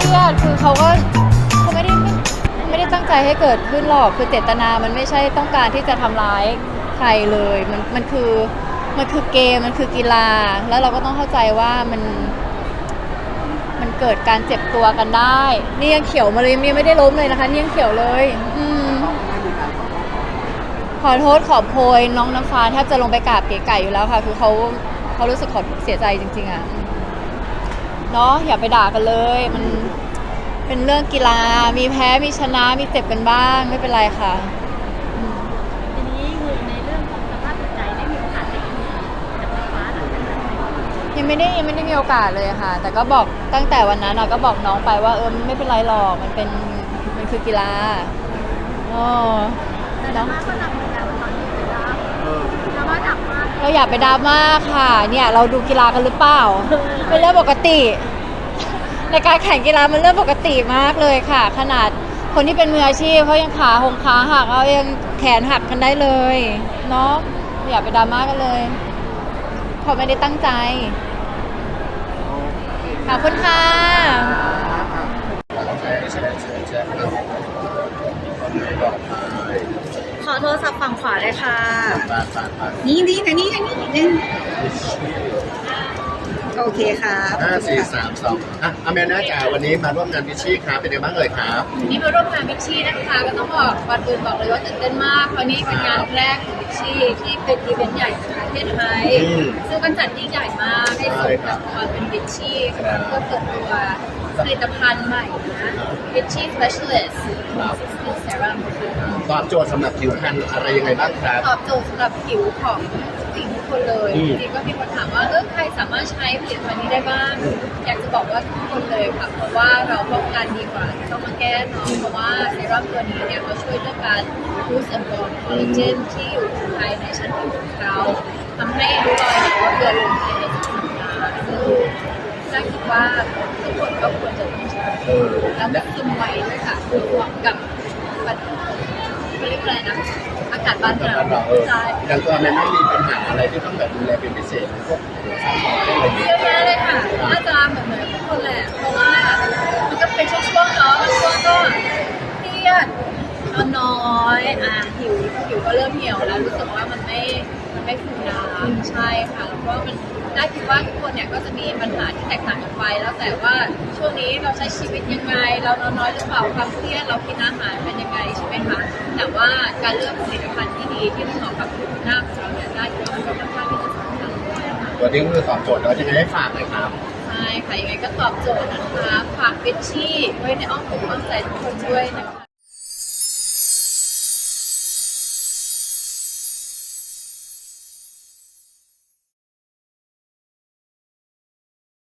เครียดคือเขาก็เขาไม่ได้ไม่ไม่ได้ตั้งใจให้เกิดขึ้นหรอกคือเจตนามันไม่ใช่ต้องการที่จะทำร้ายใครเลยมันมันคือมันคือเกมมันคือกีฬา แล้วเราก็ต้องเข้าใจว่ามันมันเกิดการเจ็บตัวกันได้เนี่ยังเขียวมาเลยเนี่ยไม่ได้ล้มเลยนะคะเนี่ยังเขียวเลย อืม ขอโทษขอโพยน้องน้ำฟ้าแทบจะลงไปกราบเก๋ไก่อยู่แล้วค่ะ คือเขาเขารู้สึกขอเสียใจจริง ๆอะเนาะอย่าไปด่ากันเลย มัน เป็นเรื่องกีฬา มีแพ้ มีชนะ มีเจ็บกันบ้าง ไม่เป็นไรค่ะ ทีนี้คือในเรื่องของสภาพจิตใจได้มีโอกาสได้คุยกับน้องฟ้าหลังจากนั้นไหมยังไม่ได้ยังไม่ได้มีโอกาสเลยค่ะ แต่ก็บอกตั้งแต่วันนั้นอะก็บอกน้องไปว่าเออไม่เป็นไรหรอก มันเป็นมันคือกีฬาอ๋อแต่ดราม่าก็หนักเหมือนกันตอนนี้เป็นดราม่าดราม่าหนักมาก เราอย่าไปดราม่าค่ะ เนี่ยเราดูกีฬากันหรือเปล่า เป็นเรื่องปกติ ในการแข่งกีฬามันเรื่องปกติมากเลยค่ะ ขนาดคนที่เป็นมืออาชีพเขายังขาหงขาหักเขายังแขนหักกันได้เลยเนาะอย่าไปดราม่ากันเลยเขาไม่ได้ตั้งใจขอบคุณค่ะขอโทรศัพท์ฝั่งขวาเลยค่ะ นี่นี่นี้ทางนี้นี่ เคครับห้าสี่สามสองอะอเมน่าจ๋าวันนี้มาร่วมงานพิชชี่ครับเป็นยังไงบ้างเอ่ยครับนี่มาร่วมงานบิชชี่นะคะก็ต้องบอกก่อนอื่นบอกเลยว่าตื่นเต้นมากเพราะนี่เป็นงานแรกของบิชชี่ที่เป็นอีเวนต์ใหญ่ของประเทศไทยอืมซึ่งมันจัดยิ่งใหญ่มากให้สมกับความเป็นบิชชี่ค่ะเพื่อเปิดตัวผลิตภัณฑ์ใหม่นะบิชชี่ specialist คือเซรั่มตอบโจทย์สำหรับผิวพรรณอะไรยังไงบ้างครับ ตอบโจทย์สำหรับผิวของผู้หญิงทุก คนเลยอืมจริงๆก็มีคนถามว่าเออใครสามารถใช้ผลิตภัณฑ์นี้ได้บ้าง อยากจะบอกว่าทุกคนเลยค่ะ เพราะว่าเราป้องกันดีกว่าที่ต้องมาแก้เนาะเพราะว่าเซรั่มตัวนี้เนี่ยเขาช่วยเรื่องการ boost and bond collagen ที่อยู่ภายในชั้นผิวของเราทำให้ริ้วรอยเนี่ยลดเลือนลงภายในสองสัปดาห์ซึ่งน่าคิดว่าทุกคนก็ควรจะต้องใช้เออแล้วก็ซึมไวด้วยค่ะคือเหมาะกับปัจ เขาเรียกว่าอะไรนะอากาศบ้านแต่เราเราเออใช่อย่างตัวอเมน่ามีปัญหาอะไรที่ต้องแบบดูแลเป็นพิเศษไหมพวกหัวสมองอะไรอย่างเยเงี้ยอะแยะเลยค่ะน่าจะเหมือนเหมือนทุกคนแหละเพราะว่ามันก็เป็นช่วงๆเนาะบางช่วงก็เครียดนอนน้อยอะหิวหิวก็เริ่มเหี่ยวแล้วรู้สึกว่ามันไม่มันไม่ฟูน้ำใช่ค่ะแล้วก็มันได้คิดว่าทุก คนเนี่ยก็จะมีปัญหาที่แตกต่างกันไป แล้วแต่ว่าช่วงนี้เราใช้ชีวิตยังไง เรานอนน้อยหรือเปล่าความเครียดเรากินอาหารเป็นยังไงใช่ไหมคะ แต่ว่าการเลือกผลิตภัณฑ์ที่ดีที่เหมาะกับผิวหน้าของเราเนี่ยได้คิดว่ามันก็ค่อนข้างที่จะสำคัญด้วยค่ะ ตัวนี้ก็คือตอบโจทย์แล้วยังไงให้ฝากเลยครับ ใช่ค่ะยังไงก็ตอบโจทย์นะคะ ฝากฟิชชี่ไว้ในอ้อมอกอ้อมใจทุกคนด้วยนะคะ